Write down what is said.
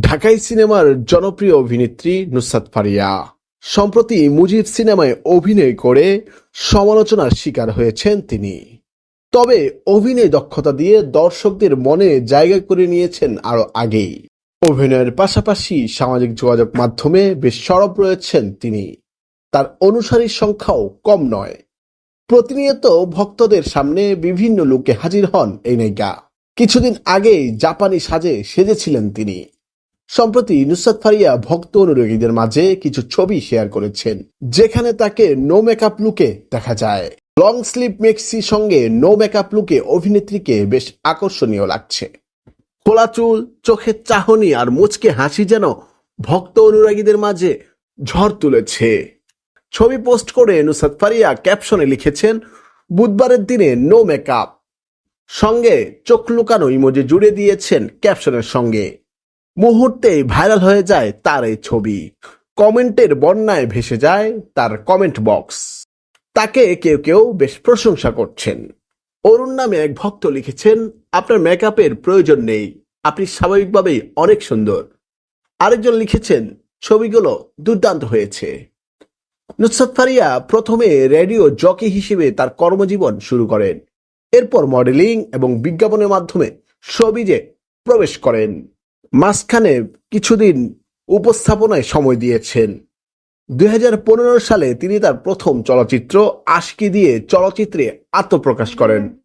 ঢাকাই সিনেমার জনপ্রিয় অভিনেত্রী নুসরাত ফারিয়া। সম্প্রতি মুজিব সিনেমায় অভিনয় করে সমালোচনার শিকার হয়েছেন তিনি। তবে অভিনয় দক্ষতা দিয়ে দর্শকদের মনে জায়গা করে নিয়েছেন আরও আগেই। অভিনয়ের পাশাপাশি সামাজিক যোগাযোগ মাধ্যমে বেশ সরব রয়েছেন তিনি। তার অনুসারীর সংখ্যাও কম নয়। প্রতিনিয়ত ভক্তদের সামনে বিভিন্ন লোকে হাজির হন এই নায়িকা। কিছুদিন আগেই জাপানি সাজে সেজেছিলেন তিনি। সম্প্রতি নুসরাত ফারিয়া ভক্ত অনুরাগীদের মাঝে কিছু ছবি শেয়ার করেছেন, যেখানে তাকে নো মেকআপ লুকে দেখা যায়। লং স্লিপ মেক্সি সঙ্গে নো মেকআপ লুকে অভিনেত্রীকে বেশ আকর্ষণীয় লাগছে। খোলা চুল চোখের চাহনি আর মুচকে হাসি যেন ভক্ত অনুরাগীদের মাঝে ঝড় তুলেছে। ছবি পোস্ট করে নুসাদ ফারিয়া ক্যাপশনে লিখেছেন, বুধবারের দিনে নো মেকআপ। সঙ্গে চোখ লুকানো ইমোজি জুড়ে দিয়েছেন ক্যাপশনের সঙ্গে। মুহূর্তেই ভাইরাল হয়ে যায় তার এই ছবি। কমেন্টের বন্যায় ভেসে যায় তার কমেন্ট বক্স। তাকে কেউ কেউ বেশ প্রশংসা করছেন। অরুণ নামে এক ভক্ত লিখেছেন, আপনার মেকআপের প্রয়োজন নেই। আপনি স্বাভাবিকভাবেই অনেক সুন্দর। আরেকজন লিখেছেন, ছবিগুলো দুর্দান্ত হয়েছে। নুসরাত ফারিয়া প্রথমে রেডিও জকি হিসেবে তার কর্মজীবন শুরু করেন। এরপর মডেলিং এবং বিজ্ঞাপনের মাধ্যমে সবিজে প্রবেশ করেন। মাঝখানে কিছুদিন উপস্থাপনায় সময় দিয়েছেন। দু হাজার পনেরো সালে তিনি তার প্রথম চলচ্চিত্র আশকি দিয়ে চলচ্চিত্রে আত্মপ্রকাশ করেন।